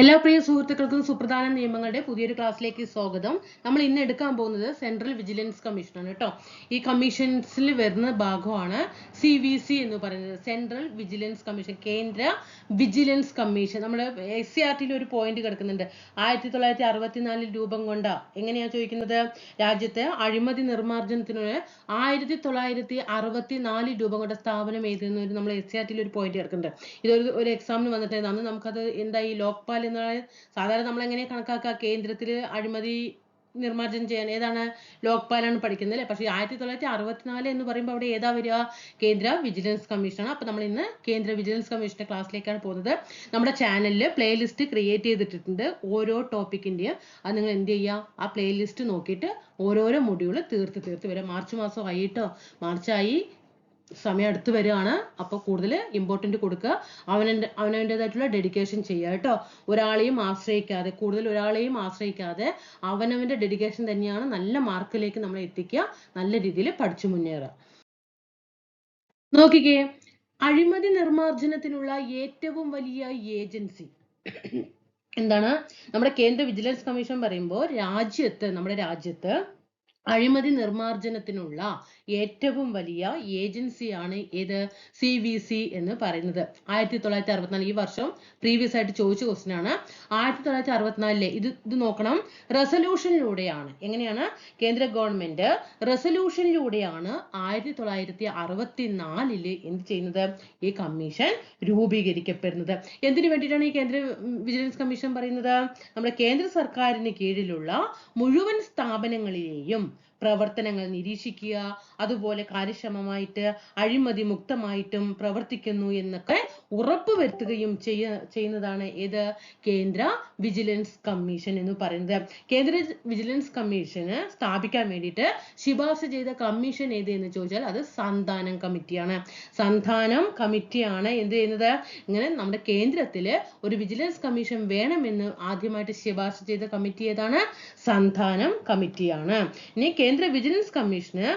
എല്ലാ പ്രിയ സുഹൃത്തുക്കൾക്കും സുപ്രധാന നിയമങ്ങളുടെ പുതിയൊരു ക്ലാസ്സിലേക്ക് സ്വാഗതം. നമ്മൾ ഇന്ന് എടുക്കാൻ പോകുന്നത് സെൻട്രൽ വിജിലൻസ് കമ്മീഷനാണ് കേട്ടോ. ഈ കമ്മീഷൻസിൽ വരുന്ന ഭാഗമാണ് സി വി സി എന്ന് പറയുന്നത്. സെൻട്രൽ വിജിലൻസ് കമ്മീഷൻ കേന്ദ്ര വിജിലൻസ് കമ്മീഷൻ നമ്മുടെ എസ് സി ആർ ടിയിൽ ഒരു പോയിന്റ് കിടക്കുന്നുണ്ട്. ആയിരത്തി തൊള്ളായിരത്തി അറുപത്തിനാലിൽ രൂപം കൊണ്ട എങ്ങനെയാണ് ചോദിക്കുന്നത്? രാജ്യത്തെ അഴിമതി നിർമ്മാർജനത്തിന് ആയിരത്തി തൊള്ളായിരത്തി അറുപത്തിനാലിൽ രൂപം കൊണ്ട സ്ഥാപനം ഏതെന്ന് നമ്മൾ എസ് സി ആർ ടിയിൽ ഒരു പോയിന്റ് കിടക്കുന്നുണ്ട്. ഇതൊരു ഒരു എക്സാമിന് വന്നിട്ടുണ്ടായിരുന്നു നമുക്കത് എന്താ ഈ ലോക്പാൽ എന്നുള്ള സാധാരണ നമ്മൾ എങ്ങനെ കണക്കാക്കുക കേന്ദ്രത്തിൽ അഴിമതി നിർമ്മാർജനം ചെയ്യാൻ ഏതാണ് ലോക്പാലാണ് പഠിക്കുന്നത് അല്ലേ? പക്ഷേ ആയിരത്തി തൊള്ളായിരത്തി അറുപത്തിനാല് എന്ന് പറയുമ്പോൾ അവിടെ ഏതാ വരിക? കേന്ദ്ര വിജിലൻസ് കമ്മീഷനാണ്. അപ്പോൾ നമ്മൾ ഇന്ന് കേന്ദ്ര വിജിലൻസ് കമ്മീഷന്റെ ക്ലാസ്സിലേക്കാണ് പോകുന്നത്. നമ്മുടെ ചാനലിൽ പ്ലേലിസ്റ്റ് ക്രിയേറ്റ് ചെയ്തിട്ടുണ്ട് ഓരോ ടോപ്പിക്കിന്റെയും അത് നിങ്ങൾ എന്ത് ചെയ്യുക ആ പ്ലേലിസ്റ്റ് നോക്കിയിട്ട് ഓരോരോ മൊഡ്യൂൾ തീർത്ത് തീർത്ത് വരിക. മാർച്ച് മാസം ആയിട്ടോ? മാർച്ചായി സമയം അടുത്ത് വരികയാണ്. അപ്പോൾ കൂടുതൽ ഇമ്പോർട്ടന്റ് കൊടുക്കുക അവനെ അവനവന്റെതായിട്ടുള്ള ഡെഡിക്കേഷൻ ചെയ്യുക കേട്ടോ. ഒരാളെയും ആശ്രയിക്കാതെ കൂടുതൽ ഒരാളെയും ആശ്രയിക്കാതെ അവനവന്റെ ഡെഡിക്കേഷൻ തന്നെയാണ് നല്ല മാർക്കിലേക്ക് നമ്മൾ എത്തിക്കുക. നല്ല രീതിയിൽ പഠിച്ചു മുന്നേറുക. നോക്കിക്കേ. അഴിമതി നിർമാർജനത്തിനുള്ള ഏറ്റവും വലിയ ഏജൻസി എന്താണ്? നമ്മുടെ കേന്ദ്ര വിജിലൻസ് കമ്മീഷൻ പറയുമ്പോൾ രാജ്യത്ത് നമ്മുടെ രാജ്യത്ത് അഴിമതി നിർമാർജനത്തിനുള്ള ഏറ്റവും വലിയ ഏജൻസിയാണ് ഏത്? സി വി സി എന്ന് പറയുന്നത്. ആയിരത്തി തൊള്ളായിരത്തി അറുപത്തിനാല് ഈ വർഷം പ്രീവിയസ് ആയിട്ട് ചോദിച്ച ക്വസ്റ്റ്യൻ ആണ്. ആയിരത്തി തൊള്ളായിരത്തി അറുപത്തിനാലിലെ ഇത് ഇത് നോക്കണം. റെസൊല്യൂഷനിലൂടെയാണ് എങ്ങനെയാണ്? കേന്ദ്ര ഗവൺമെന്റ് റെസൊല്യൂഷനിലൂടെയാണ് ആയിരത്തി തൊള്ളായിരത്തി അറുപത്തിനാലിൽ എന്ത് ചെയ്യുന്നത്? ഈ കമ്മീഷൻ രൂപീകരിക്കപ്പെടുന്നത്. എന്തിനു വേണ്ടിയിട്ടാണ് ഈ കേന്ദ്ര വിജിലൻസ് കമ്മീഷൻ പറയുന്നത്? നമ്മുടെ കേന്ദ്ര സർക്കാരിന് കീഴിലുള്ള മുഴുവൻ സ്ഥാപനങ്ങളിലെയും പ്രവർത്തനങ്ങൾ നിരീക്ഷിക്കുക അതുപോലെ കാര്യക്ഷമമായിട്ട് അഴിമതി മുക്തമായിട്ടും പ്രവർത്തിക്കുന്നു എന്നൊക്കെ ഉറപ്പുവരുത്തുകയും ചെയ്യ ചെയ്യുന്നതാണ് ഏത് കേന്ദ്ര വിജിലൻസ് കമ്മീഷൻ എന്ന് പറയുന്നത്. കേന്ദ്ര വിജിലൻസ് കമ്മീഷന് സ്ഥാപിക്കാൻ വേണ്ടിയിട്ട് ശുപാർശ ചെയ്ത കമ്മീഷൻ ഏത് എന്ന് ചോദിച്ചാൽ അത് സന്താനം കമ്മിറ്റിയാണ് സന്താനം കമ്മിറ്റിയാണ് എന്ത് ചെയ്യുന്നത്? ഇങ്ങനെ നമ്മുടെ കേന്ദ്രത്തിൽ ഒരു വിജിലൻസ് കമ്മീഷൻ വേണമെന്ന് ആദ്യമായിട്ട് ശുപാർശ ചെയ്ത കമ്മിറ്റി ഏതാണ്? സന്താനം കമ്മിറ്റിയാണ് ഇനി കേന്ദ്ര വിജിലൻസ് കമ്മീഷന്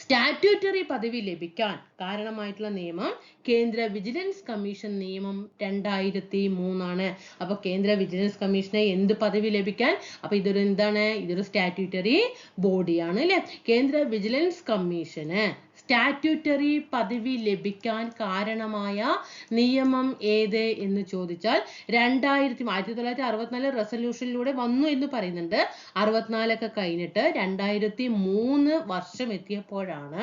സ്റ്റാറ്റ്യൂട്ടറി പദവി ലഭിക്കാൻ കാരണമായിട്ടുള്ള നിയമം കേന്ദ്ര വിജിലൻസ് കമ്മീഷൻ നിയമം രണ്ടായിരത്തി മൂന്നാണ് അപ്പൊ കേന്ദ്ര വിജിലൻസ് കമ്മീഷന് എന്ത് പദവി ലഭിക്കാൻ? അപ്പൊ ഇതൊരു എന്താണ്? ഇതൊരു സ്റ്റാറ്റ്യൂട്ടറി ബോഡിയാണ് അല്ലെ കേന്ദ്ര വിജിലൻസ് കമ്മീഷന് സ്റ്റാറ്റ്യൂട്ടറി പദവി ലഭിക്കാൻ കാരണമായ നിയമം ഏത് എന്ന് ചോദിച്ചാൽ രണ്ടായിരത്തി ആയിരത്തി തൊള്ളായിരത്തി അറുപത്തിനാല് റെസൊല്യൂഷനിലൂടെ വന്നു എന്ന് പറയുന്നുണ്ട്. അറുപത്തിനാലൊക്കെ കഴിഞ്ഞിട്ട് രണ്ടായിരത്തി മൂന്ന് വർഷം എത്തിയപ്പോഴാണ്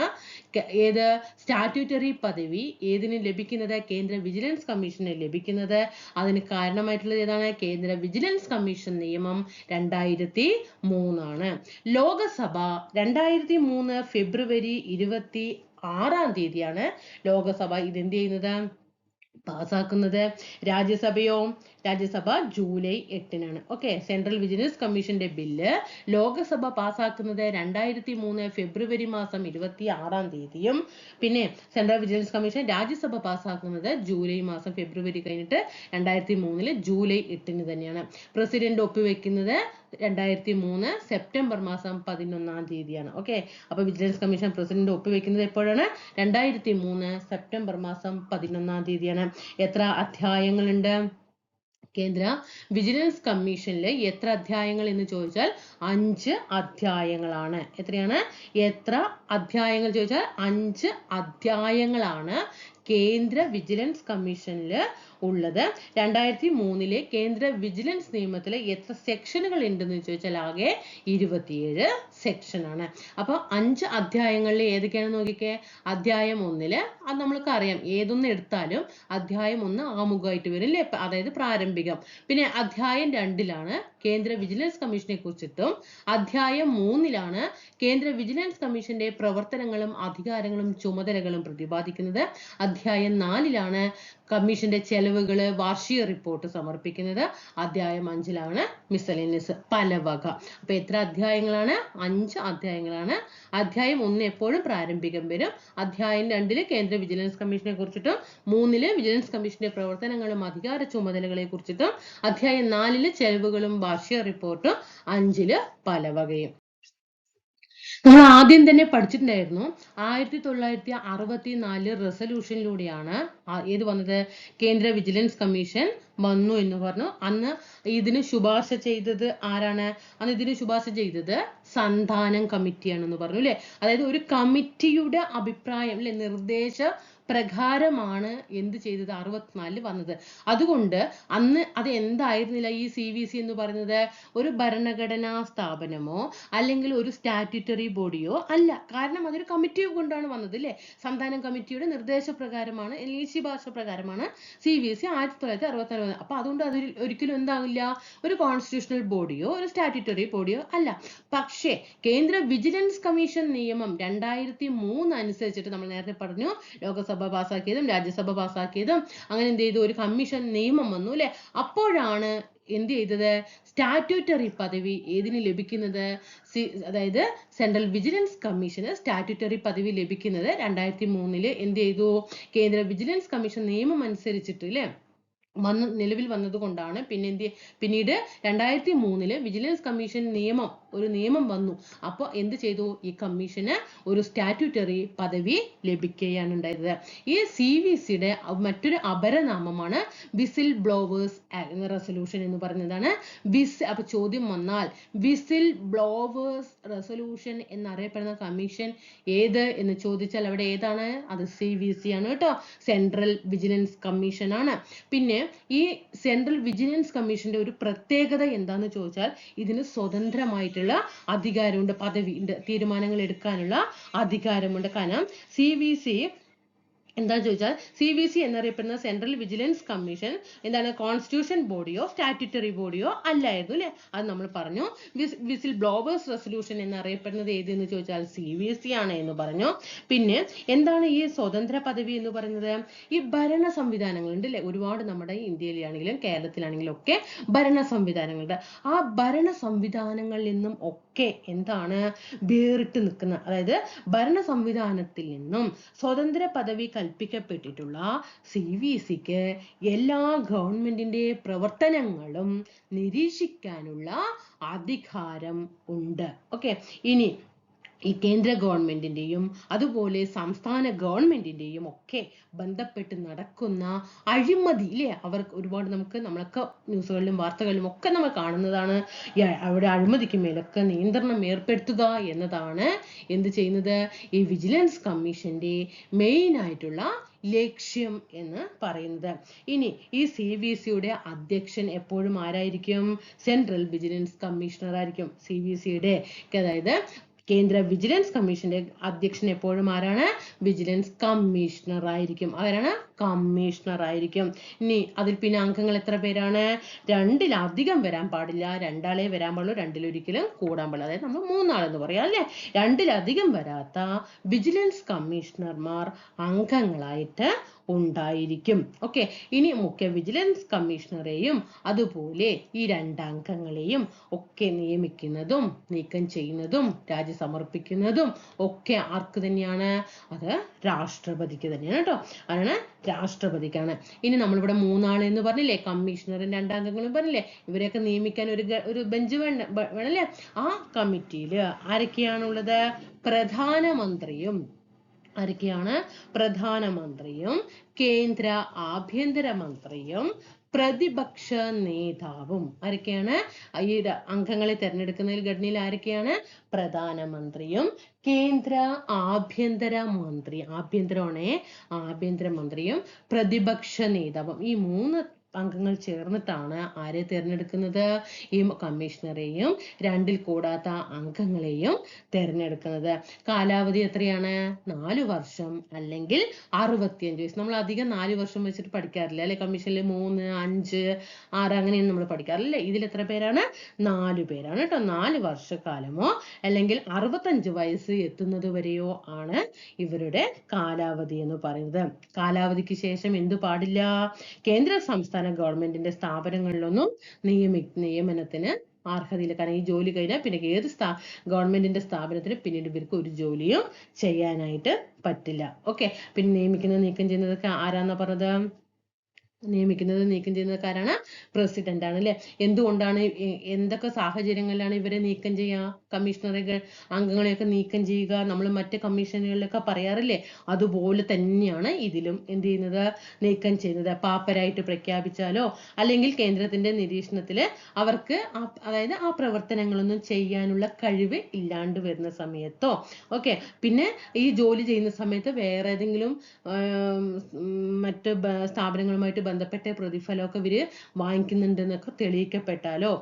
ഏത് സ്റ്റാറ്റ്യൂട്ടറി പദവി ഏതിന് ലഭിക്കുന്നത്? കേന്ദ്ര വിജിലൻസ് കമ്മീഷന് ലഭിക്കുന്നത്. അതിന് കാരണമായിട്ടുള്ളത് ഏതാണ്? കേന്ദ്ര വിജിലൻസ് കമ്മീഷൻ നിയമം രണ്ടായിരത്തി മൂന്നാണ് ലോകസഭ രണ്ടായിരത്തി മൂന്ന് ഫെബ്രുവരി ഇരുപത്തി ആറാം തീയതിയാണ് ലോകസഭ ഇതെന്ത് ചെയ്യുന്നത്? പാസ്സാക്കുന്നത് രാജ്യസഭയോ? രാജ്യസഭ ജൂലൈ എട്ടിനാണ്. ഓക്കെ സെൻട്രൽ വിജിലൻസ് കമ്മീഷന്റെ ബില്ല് ലോകസഭ പാസ്സാക്കുന്നത് രണ്ടായിരത്തി മൂന്ന് ഫെബ്രുവരി മാസം ഇരുപത്തി ആറാം തീയതിയും പിന്നെ സെൻട്രൽ വിജിലൻസ് കമ്മീഷൻ രാജ്യസഭ പാസ്സാക്കുന്നത് ജൂലൈ മാസം ഫെബ്രുവരി കഴിഞ്ഞിട്ട് രണ്ടായിരത്തി മൂന്നിൽ ജൂലൈ എട്ടിന് തന്നെയാണ്. പ്രസിഡന്റ് ഒപ്പുവെക്കുന്നത് രണ്ടായിരത്തി മൂന്ന് സെപ്റ്റംബർ മാസം പതിനൊന്നാം തീയതിയാണ്. ഓക്കെ അപ്പൊ വിജിലൻസ് കമ്മീഷൻ പ്രസിഡന്റ് ഒപ്പുവെക്കുന്നത് എപ്പോഴാണ്? രണ്ടായിരത്തി മൂന്ന് സെപ്റ്റംബർ മാസം പതിനൊന്നാം തീയതിയാണ്. എത്ര അധ്യായങ്ങളുണ്ട്? കേന്ദ്ര വിജിലൻസ് കമ്മീഷനിൽ എത്ര അധ്യായങ്ങൾ എന്ന് ചോദിച്ചാൽ അഞ്ച് അധ്യായങ്ങളാണ്. എത്രയാണ്? എത്ര അധ്യായങ്ങൾ ചോദിച്ചാൽ അഞ്ച് അധ്യായങ്ങളാണ് കേന്ദ്ര വിജിലൻസ് കമ്മീഷനിൽ ഉള്ളത്. രണ്ടായിരത്തി മൂന്നിലെ കേന്ദ്ര വിജിലൻസ് നിയമത്തിലെ എത്ര സെക്ഷനുകൾ ഉണ്ടെന്ന് ചോദിച്ചാൽ ആകെ ഇരുപത്തിയേഴ് സെക്ഷനാണ്. ആണ് അപ്പൊ അഞ്ച് അധ്യായങ്ങളിൽ ഏതൊക്കെയാണെന്ന് നോക്കിക്കേ? അധ്യായം ഒന്നിൽ അത് നമ്മൾക്ക് അറിയാം. ഏതൊന്ന് എടുത്താലും അധ്യായം ഒന്ന് ആമുഖമായിട്ട് വരും അല്ലേ അതായത് പ്രാരംഭികം. പിന്നെ അധ്യായം രണ്ടിലാണ് കേന്ദ്ര വിജിലൻസ് കമ്മീഷനെ കുറിച്ചിട്ടും അധ്യായം മൂന്നിലാണ് കേന്ദ്ര വിജിലൻസ് കമ്മീഷന്റെ പ്രവർത്തനങ്ങളും അധികാരങ്ങളും ചുമതലകളും പ്രതിപാദിക്കുന്നത്. അധ്യായം നാലിലാണ് കമ്മീഷന്റെ ചെലവുകൾ വാർഷിക റിപ്പോർട്ട് സമർപ്പിക്കുന്നത് അധ്യായം അഞ്ചിലാണ്. മിസലിനിസ് പലവക അപ്പൊ എത്ര അധ്യായങ്ങളാണ്? അഞ്ച് അധ്യായങ്ങളാണ്. അധ്യായം ഒന്ന് എപ്പോഴും പ്രാരംഭികം വരും. അധ്യായം രണ്ടിൽ കേന്ദ്ര വിജിലൻസ് കമ്മീഷനെ കുറിച്ചിട്ടും മൂന്നിൽ വിജിലൻസ് കമ്മീഷന്റെ പ്രവർത്തനങ്ങളും അധികാര ചുമതലകളെ കുറിച്ചിട്ടും അധ്യായം നാലിൽ ചെലവുകളും വാർഷിക റിപ്പോർട്ടും അഞ്ചിൽ പലവകയും നമ്മൾ ആദ്യം തന്നെ പഠിച്ചിട്ടുണ്ടായിരുന്നു ആയിരത്തി തൊള്ളായിരത്തി അറുപത്തി നാല് റെസൊല്യൂഷനിലൂടെയാണ് ഏത് വന്നത്? കേന്ദ്ര വിജിലൻസ് കമ്മീഷൻ വന്നു എന്ന് പറഞ്ഞു. അന്ന് ഇതിന് ശുപാർശ ചെയ്തത് ആരാണ്? അന്ന് ഇതിന് ശുപാർശ ചെയ്തത് സന്താനം കമ്മിറ്റിയാണെന്ന് പറഞ്ഞു അല്ലെ? അതായത് ഒരു കമ്മിറ്റിയുടെ അഭിപ്രായം അല്ലെ? നിർദ്ദേശ പ്രകാരമാണ് എന്ത് ചെയ്തത് അറുപത്തിനാലിൽ വന്നത്. അതുകൊണ്ട് അന്ന് അത് എന്തായിരുന്നില്ല ഈ സി വി സി എന്ന് പറയുന്നത്? ഒരു ഭരണഘടനാ സ്ഥാപനമോ അല്ലെങ്കിൽ ഒരു സ്റ്റാറ്റ്യൂട്ടറി ബോഡിയോ അല്ല. കാരണം അതൊരു കമ്മിറ്റി കൊണ്ടാണ് വന്നത് അല്ലേ? സന്താനം കമ്മിറ്റിയുടെ നിർദ്ദേശപ്രകാരമാണ് അല്ലെങ്കിൽ ശുപാർശ പ്രകാരമാണ് സി ബി എസ് ഇ ആയിരത്തി തൊള്ളായിരത്തി അറുപത്തിനാല് വന്നത് അപ്പൊ അതുകൊണ്ട് അത് ഒരിക്കലും എന്താവില്ല? ഒരു കോൺസ്റ്റിറ്റ്യൂഷണൽ ബോഡിയോ ഒരു സ്റ്റാറ്റ്യൂട്ടറി ബോഡിയോ അല്ല. പക്ഷേ കേന്ദ്ര വിജിലൻസ് കമ്മീഷൻ നിയമം രണ്ടായിരത്തി മൂന്ന് അനുസരിച്ചിട്ട് നമ്മൾ നേരത്തെ പറഞ്ഞു ലോകസഭ പാസ്സാക്കിയതും രാജ്യസഭ പാസ്സാക്കിയതും അങ്ങനെ എന്ത് ചെയ്തു? ഒരു കമ്മീഷൻ നിയമം വന്നു അല്ലെ? അപ്പോഴാണ് എന്ത് ചെയ്തത്? സ്റ്റാറ്റ്യൂട്ടറി പദവി ഏതിന് ലഭിക്കുന്നത്? അതായത് സെൻട്രൽ വിജിലൻസ് കമ്മീഷന് സ്റ്റാറ്റ്യൂട്ടറി പദവി ലഭിക്കുന്നത് രണ്ടായിരത്തി മൂന്നിൽ എന്ത് ചെയ്തു? കേന്ദ്ര വിജിലൻസ് കമ്മീഷൻ നിയമം അനുസരിച്ചിട്ട് അല്ലേ വന്ന് നിലവിൽ വന്നത് കൊണ്ടാണ്. പിന്നെ എന്ത് പിന്നീട് രണ്ടായിരത്തി മൂന്നിൽ വിജിലൻസ് കമ്മീഷൻ നിയമം ഒരു നിയമം വന്നു. അപ്പോൾ എന്ത് ചെയ്തു? ഈ കമ്മീഷന് ഒരു സ്റ്റാറ്റ്യൂട്ടറി പദവി ലഭിക്കുകയാണ് ഉണ്ടായത് ഈ സി വി സിയുടെ മറ്റൊരു അപരനാമമാണ് വിസിൽ ബ്ലോവേഴ്സ് റെസൊല്യൂഷൻ എന്ന് പറയുന്നതാണ്. വിസ് അപ്പൊ ചോദ്യം വന്നാൽ വിസിൽ ബ്ലോവേഴ്സ് റെസൊല്യൂഷൻ എന്നറിയപ്പെടുന്ന കമ്മീഷൻ ഏത് എന്ന് ചോദിച്ചാൽ അവിടെ ഏതാണ്? അത് സി വി സി ആണ് കേട്ടോ. സെൻട്രൽ വിജിലൻസ് കമ്മീഷൻ ആണ്. പിന്നെ ഈ സെൻട്രൽ വിജിലൻസ് കമ്മീഷന്റെ ഒരു പ്രത്യേകത എന്താന്ന് ചോദിച്ചാൽ ഇതിന് സ്വതന്ത്രമായിട്ടുള്ള അധികാരമുണ്ട് പദവി ഉണ്ട് തീരുമാനങ്ങൾ എടുക്കാനുള്ള അധികാരമുണ്ട്. കാരണം സി എന്താ ചോദിച്ചാൽ സി ബി സി എന്നറിയപ്പെടുന്ന സെൻട്രൽ വിജിലൻസ് കമ്മീഷൻ എന്താണ് കോൺസ്റ്റിറ്റ്യൂഷൻ ബോഡിയോ സ്റ്റാറ്റ്യൂട്ടറി ബോഡിയോ അല്ലായിരുന്നു അല്ലേ? അത് നമ്മൾ പറഞ്ഞു. വിസിൽ ബ്ലോവേഴ്സ് റെസൊല്യൂഷൻ എന്നറിയപ്പെടുന്നത് ഏതെന്ന് ചോദിച്ചാൽ സി ബി സി ആണ് എന്ന് പറഞ്ഞു. പിന്നെ എന്താണ് ഈ സ്വതന്ത്ര പദവി എന്ന് പറയുന്നത്? ഈ ഭരണ സംവിധാനങ്ങളുണ്ട് അല്ലെ? ഒരുപാട് നമ്മുടെ ഇന്ത്യയിലാണെങ്കിലും കേരളത്തിലാണെങ്കിലും ഒക്കെ ഭരണ സംവിധാനങ്ങളുണ്ട്. ആ ഭരണ സംവിധാനങ്ങളിൽ നിന്നും ഒക്കെ എന്താണ് വേറിട്ട് നിൽക്കുന്ന അതായത് ഭരണ സംവിധാനത്തിൽ നിന്നും സ്വതന്ത്ര പദവി കൽപ്പിക്കപ്പെട്ടിട്ടുള്ള സി വി സിക്ക് എല്ലാ ഗവൺമെന്റിന്റെ പ്രവർത്തനങ്ങളും നിരീക്ഷിക്കാനുള്ള അധികാരം ഉണ്ട്. ഓക്കെ ഇനി ഈ കേന്ദ്ര ഗവൺമെന്റിന്റെയും അതുപോലെ സംസ്ഥാന ഗവൺമെന്റിന്റെയും ഒക്കെ ബന്ധപ്പെട്ട് നടക്കുന്ന അഴിമതി ഇല്ലേ അവർക്ക് ഒരുപാട് നമുക്ക് നമ്മളൊക്കെ ന്യൂസുകളിലും വാർത്തകളിലും ഒക്കെ നമ്മൾ കാണുന്നതാണ്. അവിടെ അഴിമതിക്ക് മേലൊക്കെ നിയന്ത്രണം ഏർപ്പെടുത്തുക എന്നതാണ് എന്ത് ചെയ്യുന്നത്? ഈ വിജിലൻസ് കമ്മീഷന്റെ മെയിൻ ആയിട്ടുള്ള ലക്ഷ്യം എന്ന് പറയുന്നത്. ഇനി ഈ സി വി സിയുടെ അധ്യക്ഷൻ എപ്പോഴും ആരായിരിക്കും? സെൻട്രൽ വിജിലൻസ് കമ്മീഷണർ ആയിരിക്കും സി വി സിയുടെ അതായത് കേന്ദ്ര വിജിലൻസ് കമ്മീഷന്റെ അധ്യക്ഷൻ എപ്പോഴും ആരാണ്? വിജിലൻസ് കമ്മീഷണർ ആയിരിക്കും ആരാണ് കമ്മീഷണർ ആയിരിക്കും. ഇനി അതിൽ പിന്നെ അംഗങ്ങൾ എത്ര പേരാണ്? രണ്ടിലധികം വരാൻ പാടില്ല. രണ്ടാളെ വരാൻ പാടുള്ളൂ രണ്ടിലൊരിക്കലും കൂടാൻ പാടില്ല. അതായത് നമ്മൾ മൂന്നാളെന്ന് പറയാം അല്ലേ? രണ്ടിലധികം വരാത്ത വിജിലൻസ് കമ്മീഷണർമാർ അംഗങ്ങളായിട്ട് ഉണ്ടായിരിക്കും. ഓക്കെ ഇനി മുഖ്യ വിജിലൻസ് കമ്മീഷണറെയും അതുപോലെ ഈ രണ്ടംഗങ്ങളെയും ഒക്കെ നിയമിക്കുന്നതും നീക്കം ചെയ്യുന്നതും രാജി സമർപ്പിക്കുന്നതും ഒക്കെ ആർക്ക് തന്നെയാണ്? അത് രാഷ്ട്രപതിക്ക് തന്നെയാണ് കേട്ടോ. അതാണ് രാഷ്ട്രപതിക്കാണ്. ഇനി നമ്മളിവിടെ മൂന്നാൾ എന്ന് പറഞ്ഞില്ലേ? കമ്മീഷണറും രണ്ടംഗങ്ങളും പറഞ്ഞില്ലേ? ഇവരെയൊക്കെ നിയമിക്കാൻ ഒരു ഒരു ബെഞ്ച് വേണ്ട വേണല്ലേ? ആ കമ്മിറ്റിയിൽ ആരൊക്കെയാണുള്ളത്? പ്രധാനമന്ത്രിയും ആരൊക്കെയാണ്? പ്രധാനമന്ത്രിയും കേന്ദ്ര ആഭ്യന്തര മന്ത്രിയും പ്രതിപക്ഷ നേതാവും ആരൊക്കെയാണ്? ഈ അംഗങ്ങളെ തെരഞ്ഞെടുക്കുന്നതിൽ ഘടനയിൽ ആരൊക്കെയാണ്? പ്രധാനമന്ത്രിയും കേന്ദ്ര ആഭ്യന്തര മന്ത്രി ആഭ്യന്തരമാണേ ആഭ്യന്തര മന്ത്രിയും പ്രതിപക്ഷ നേതാവും. ഈ മൂന്ന് അംഗങ്ങൾ ചേർന്നിട്ടാണ് ആരെ തിരഞ്ഞെടുക്കുന്നത്? ഈ കമ്മീഷണറെയും രണ്ടിൽ കൂടാത്ത അംഗങ്ങളെയും തിരഞ്ഞെടുക്കുന്നത്. കാലാവധി എത്രയാണ്? നാല് വർഷം അല്ലെങ്കിൽ അറുപത്തിയഞ്ച് വയസ്സ്. നമ്മൾ അധികം നാല് വർഷം വെച്ചിട്ട് പഠിക്കാറില്ല അല്ലെ? കമ്മീഷനിൽ മൂന്ന് അഞ്ച് ആറ് അങ്ങനെയൊന്നും നമ്മൾ പഠിക്കാറില്ല ഇതിൽ എത്ര പേരാണ്? നാല് പേരാണ് കേട്ടോ. നാല് വർഷക്കാലമോ അല്ലെങ്കിൽ അറുപത്തഞ്ച് വയസ്സ് എത്തുന്നത് വരെയോ ആണ് ഇവരുടെ കാലാവധി എന്ന് പറയുന്നത്. കാലാവധിക്ക് ശേഷം എന്തു പാടില്ല? കേന്ദ്ര സംസ്ഥാന ഗവൺമെന്റിന്റെ സ്ഥാപനങ്ങളിലൊന്നും നിയമി നിയമനത്തിന് അർഹതയില്ല. കാരണം ഈ ജോലി കഴിഞ്ഞാൽ പിന്നെ ഏത് സ്ഥാ ഗവൺമെന്റിന്റെ സ്ഥാപനത്തിന് പിന്നീട് ഇവർക്ക് ഒരു ജോലിയും ചെയ്യാനായിട്ട് പറ്റില്ല. ഓക്കെ. പിന്നെ നിയമിക്കുന്നത് നീക്കം ചെയ്യുന്നതൊക്കെ ആരാന്നാ പറഞ്ഞത്? നിയമിക്കുന്നത് നീക്കം ചെയ്യുന്നത് ആരാണ് പ്രസിഡന്റ് ആണ് അല്ലെ? എന്തുകൊണ്ടാണ് എന്തൊക്കെ സാഹചര്യങ്ങളിലാണ് ഇവരെ നീക്കം ചെയ്യുക? കമ്മീഷണറുകൾ അംഗങ്ങളെയൊക്കെ നീക്കം ചെയ്യുക? നമ്മൾ മറ്റ് കമ്മീഷനുകളിലൊക്കെ പറയാറില്ലേ? അതുപോലെ തന്നെയാണ് ഇതിലും എന്ത് ചെയ്യുന്നത്? നീക്കം ചെയ്യുന്നത്. പാപ്പരായിട്ട് പ്രഖ്യാപിച്ചാലോ? അല്ലെങ്കിൽ കേന്ദ്രത്തിന്റെ നിരീക്ഷണത്തിൽ അവർക്ക് അതായത് ആ പ്രവർത്തനങ്ങളൊന്നും ചെയ്യാനുള്ള കഴിവ് ഇല്ലാണ്ട് വരുന്ന സമയത്തോ? ഓക്കെ പിന്നെ ഈ ജോലി ചെയ്യുന്ന സമയത്ത് വേറെ ഏതെങ്കിലും മറ്റ് സ്ഥാപനങ്ങളുമായിട്ട് ബന്ധപ്പെട്ട പ്രതിഫലമൊക്കെ ഇവർ വാങ്ങിക്കുന്നുണ്ടെന്നൊക്കെ തെളിയിക്കപ്പെട്ടാലോ?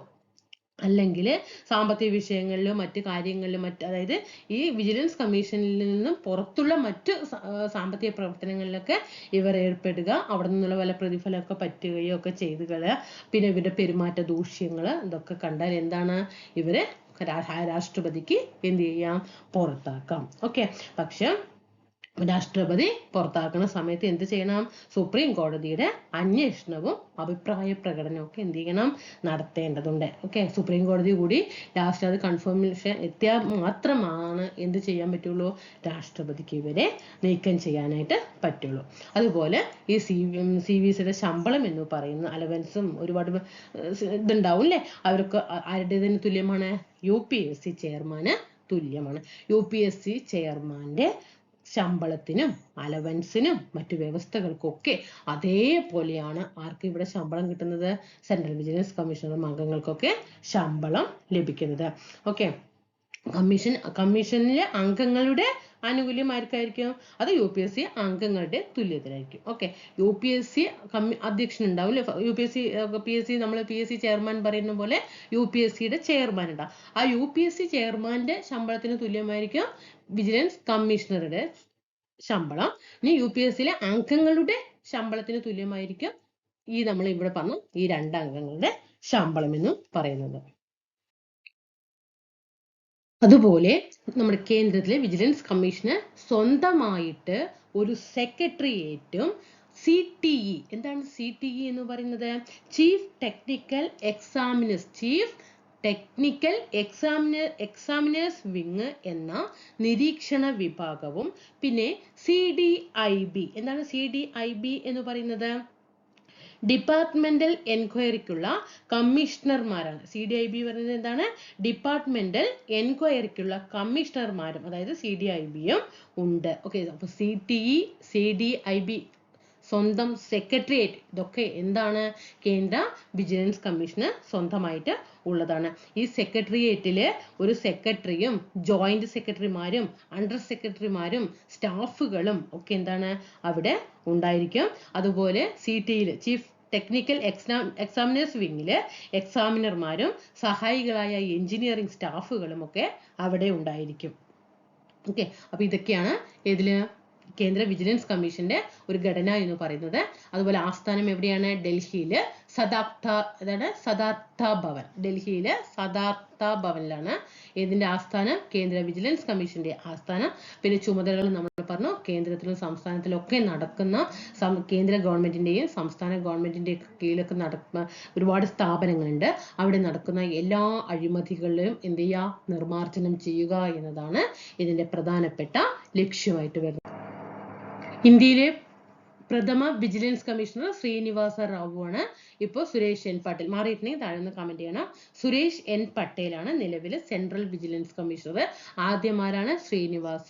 അല്ലെങ്കിൽ സാമ്പത്തിക വിഷയങ്ങളിലോ മറ്റു കാര്യങ്ങളിലും മറ്റ് അതായത് ഈ വിജിലൻസ് കമ്മീഷനിൽ നിന്നും പുറത്തുള്ള മറ്റ് സാമ്പത്തിക പ്രവർത്തനങ്ങളിലൊക്കെ ഇവർ ഏർപ്പെടുക അവിടെ നിന്നുള്ള വല്ല പ്രതിഫലമൊക്കെ പറ്റുകയോ ഒക്കെ ചെയ്തു കളയുക പിന്നെ ഇവരുടെ പെരുമാറ്റ ദൂഷ്യങ്ങൾ ഇതൊക്കെ കണ്ടാൽ എന്താണ്? ഇവരെ രാഷ്ട്രപതിക്ക് എന്ത് ചെയ്യാം? പുറത്താക്കാം. ഓക്കെ? പക്ഷെ രാഷ്ട്രപതി പുറത്താക്കുന്ന സമയത്ത് എന്ത് ചെയ്യണം? സുപ്രീം കോടതിയുടെ അന്വേഷണവും അഭിപ്രായ പ്രകടനവും ഒക്കെ എന്ത് ചെയ്യണം? നടത്തേണ്ടതുണ്ട്. ഓക്കെ? സുപ്രീം കോടതി കൂടി ലാസ്റ്റ് അത് കൺഫർമേഷൻ എത്തിയാൽ മാത്രമാണ് എന്ത് ചെയ്യാൻ പറ്റുള്ളൂ? രാഷ്ട്രപതിക്ക് ഇവരെ നീക്കം ചെയ്യാനായിട്ട് പറ്റുള്ളൂ. അതുപോലെ ഈ സി സി വി സിയുടെ ശമ്പളം എന്ന് പറയുന്ന അലവൻസും ഒരുപാട് ഇതുണ്ടാവും അല്ലേ അവർക്ക് ആരുടേതിന് തുല്യമാണ്? യു പി എസ് സി ചെയർമാന് തുല്യമാണ്. യു പി എസ് സി ചെയർമാന്റെ ശമ്പളത്തിനും അലവൻസിനും മറ്റു വ്യവസ്ഥകൾക്കൊക്കെ അതേപോലെയാണ് ആർക്ക് ഇവിടെ ശമ്പളം കിട്ടുന്നത്? സെൻട്രൽ വിജിലൻസ് കമ്മീഷണർ അംഗങ്ങൾക്കൊക്കെ ശമ്പളം ലഭിക്കുന്നത്. ഓക്കെ കമ്മീഷൻ കമ്മീഷനിലെ അംഗങ്ങളുടെ ആനുകൂല്യം അത് യു പി എസ് സി അംഗങ്ങളുടെ തുല്യത്തിലായിരിക്കും. Okay U P S C കമ്മി അധ്യക്ഷൻ ഉണ്ടാവും അല്ലേ? U P S C P S C നമ്മൾ പി എസ് സി ചെയർമാൻ പറയുന്ന പോലെ യു പി എസ് സിയുടെ ചെയർമാൻ ഉണ്ടാവും ആ യു പി എസ് സി ചെയർമാന്റെ ശമ്പളത്തിന് തുല്യമായിരിക്കും വിജിലൻസ് കമ്മീഷണറുടെ ശമ്പളം. ഇനി യു പി എസ് സിയിലെ അംഗങ്ങളുടെ ശമ്പളത്തിന് തുല്യമായിരിക്കും ഈ നമ്മൾ ഇവിടെ പറഞ്ഞ ഈ രണ്ട് അംഗങ്ങളുടെ ശമ്പളം എന്ന് പറയുന്നത്. അതുപോലെ നമ്മുടെ കേന്ദ്രത്തിലെ വിജിലൻസ് കമ്മീഷന് സ്വന്തമായിട്ട് ഒരു സെക്രട്ടേറിയറ്റും സി ടി ഇ എന്താണ് സി ടി ഇ എന്ന് പറയുന്നത്? Chief technical examiners chief technical examiner examiners wing എന്ന നിരീക്ഷണ വിഭാഗവും പിന്നെ സി ഡി ഐ ബി. എന്താണ് സി ഡി ഐ ബി എന്ന് പറയുന്നത്? ഡിപ്പാർട്ട്മെന്റൽ എൻക്വയറിക്കുള്ള കമ്മീഷണർമാരാണ്. സി ഡി ഐ ബി പറയുന്നത് എന്താണ്? ഡിപ്പാർട്ട്മെന്റൽ എൻക്വയറിക്കുള്ള കമ്മീഷണർമാരും അതായത് സി ഡി ഐ ബിയും ഉണ്ട്. ഓക്കെ അപ്പൊ C T E C D I B സ്വന്തം സെക്രട്ടേറിയറ്റ് ഇതൊക്കെ എന്താണ്? കേന്ദ്ര വിജിലൻസ് കമ്മീഷന് സ്വന്തമായിട്ട് ഉള്ളതാണ്. ഈ സെക്രട്ടേറിയറ്റിൽ ഒരു സെക്രട്ടറിയും ജോയിന്റ് സെക്രട്ടറിമാരും അണ്ടർ സെക്രട്ടറിമാരും സ്റ്റാഫുകളും ഒക്കെ എന്താണ്? അവിടെ ഉണ്ടായിരിക്കും. അതുപോലെ സി ടിയിൽ ചീഫ് ടെക്നിക്കൽ എക്സാം എക്സാമിനേഴ്സ് വിങ്ങിൽ എക്സാമിനർമാരും സഹായികളായ എഞ്ചിനീയറിംഗ് സ്റ്റാഫുകളും ഒക്കെ അവിടെ ഉണ്ടായിരിക്കും. ഓക്കെ അപ്പൊ ഇതൊക്കെയാണ് ഇതിൽ കേന്ദ്ര വിജിലൻസ് കമ്മീഷന്റെ ഒരു ഘടന എന്ന് പറയുന്നത്. അതുപോലെ ആസ്ഥാനം എവിടെയാണ്? ഡൽഹിയിൽ സദാപ്ത അതാണ് സദാർത്ഥ ഭവൻ. ഡൽഹിയിലെ സദാർത്ഥ ഭവനിലാണ് ഇതിന്റെ ആസ്ഥാനം? കേന്ദ്ര വിജിലൻസ് കമ്മീഷന്റെ ആസ്ഥാനം. പിന്നെ ചുമതലകൾ നമ്മൾ പറഞ്ഞു കേന്ദ്രത്തിലും സംസ്ഥാനത്തിലും ഒക്കെ നടക്കുന്ന കേന്ദ്ര ഗവൺമെന്റിന്റെയും സംസ്ഥാന ഗവൺമെന്റിന്റെയും കീഴിലൊക്കെ നടക്കുന്ന ഒരുപാട് സ്ഥാപനങ്ങളുണ്ട്. അവിടെ നടക്കുന്ന എല്ലാ അഴിമതികളിലും എന്ത് ചെയ്യുക? നിർമാർജനം ചെയ്യുക എന്നതാണ് ഇതിന്റെ പ്രധാനപ്പെട്ട ലക്ഷ്യമായിട്ട് വരുന്നത്. ഇന്ത്യയിലെ പ്രഥമ വിജിലൻസ് കമ്മീഷണർ ശ്രീനിവാസ റാവു ആണ് ഇപ്പോൾ സുരേഷ് എൻ പട്ടേൽ. മാറിയിട്ടുണ്ടെങ്കിൽ താഴെ ഒന്ന് കമന്റ് ചെയ്യണം. സുരേഷ് എൻ പട്ടേലാണ് നിലവിലെ സെൻട്രൽ വിജിലൻസ് കമ്മീഷണർ ആദ്യമാരാണ് ശ്രീനിവാസ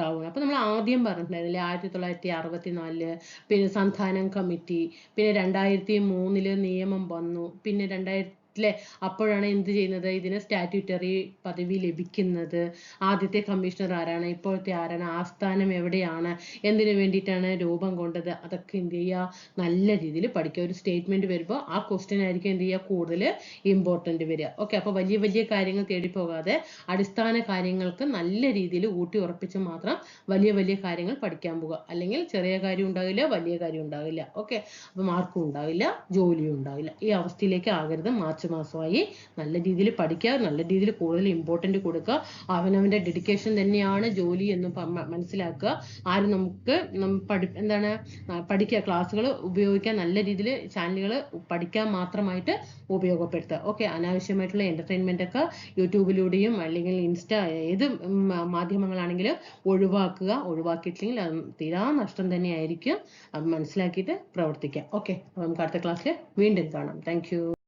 റാവു അപ്പൊ നമ്മൾ ആദ്യം പറഞ്ഞിട്ടുണ്ടായിരുന്നില്ലേ? ആയിരത്തി തൊള്ളായിരത്തി അറുപത്തി നാലിൽ പിന്നെ സന്ധാനം കമ്മിറ്റി പിന്നെ രണ്ടായിരത്തി മൂന്നിൽ നിയമം വന്നു പിന്നെ രണ്ടായിരത്തി ല്ലേ? അപ്പോഴാണ് എന്ത് ചെയ്യുന്നത്? ഇതിന് സ്റ്റാറ്റ്യൂട്ടറി പദവി ലഭിക്കുന്നത്. ആദ്യത്തെ കമ്മീഷണർ ആരാണ്? ഇപ്പോഴത്തെ ആരാണ്? ആസ്ഥാനം എവിടെയാണ്? എന്തിനു വേണ്ടിയിട്ടാണ് രൂപം കൊണ്ടത്? അതൊക്കെ എന്ത് ചെയ്യുക? നല്ല രീതിയിൽ പഠിക്കുക. ഒരു സ്റ്റേറ്റ്മെന്റ് വരുമ്പോൾ ആ ക്വസ്റ്റ്യൻ ആയിരിക്കും എന്ത് ചെയ്യുക? കൂടുതൽ ഇമ്പോർട്ടന്റ് വരിക. ഓക്കെ അപ്പോൾ വലിയ വലിയ കാര്യങ്ങൾ തേടി പോകാതെ അടിസ്ഥാന കാര്യങ്ങൾക്ക് നല്ല രീതിയിൽ ഊട്ടി ഉറപ്പിച്ച് മാത്രം വലിയ വലിയ കാര്യങ്ങൾ പഠിക്കാൻ പോകുക അല്ലെങ്കിൽ ചെറിയ കാര്യം ഉണ്ടാവില്ല വലിയ കാര്യം ഉണ്ടാവില്ല. ഓക്കെ അപ്പോൾ മാർക്കും ഉണ്ടാവില്ല ജോലിയും ഉണ്ടാവില്ല. ഈ അവസ്ഥയിലേക്ക് ആകരുത്. മാർച്ച് മാർച്ച് മാസമായി. നല്ല രീതിയിൽ പഠിക്കുക നല്ല രീതിയിൽ കൂടുതൽ ഇമ്പോർട്ടന്റ് കൊടുക്കുക. അവനവന്റെ ഡെഡിക്കേഷൻ തന്നെയാണ് ജോലി എന്ന് മനസ്സിലാക്കുക. ആരും നമുക്ക് പഠി എന്താണ് പഠിക്കുക ക്ലാസ്സുകൾ ഉപയോഗിക്കാൻ നല്ല രീതിയിൽ ചാനലുകൾ പഠിക്കാൻ മാത്രമായിട്ട് ഉപയോഗപ്പെടുത്തുക. ഓക്കെ അനാവശ്യമായിട്ടുള്ള എന്റർടൈൻമെന്റ് ഒക്കെ യൂട്യൂബിലൂടെയും അല്ലെങ്കിൽ ഇൻസ്റ്റ ഏത് മാധ്യമങ്ങളാണെങ്കിലും ഒഴിവാക്കുക. ഒഴിവാക്കിയിട്ടില്ലെങ്കിൽ അത് തീരാ നഷ്ടം തന്നെയായിരിക്കും. അത് മനസ്സിലാക്കിയിട്ട് പ്രവർത്തിക്കുക. ഓക്കെ നമുക്ക് അടുത്ത ക്ലാസ്സിൽ വീണ്ടും കാണാം. താങ്ക്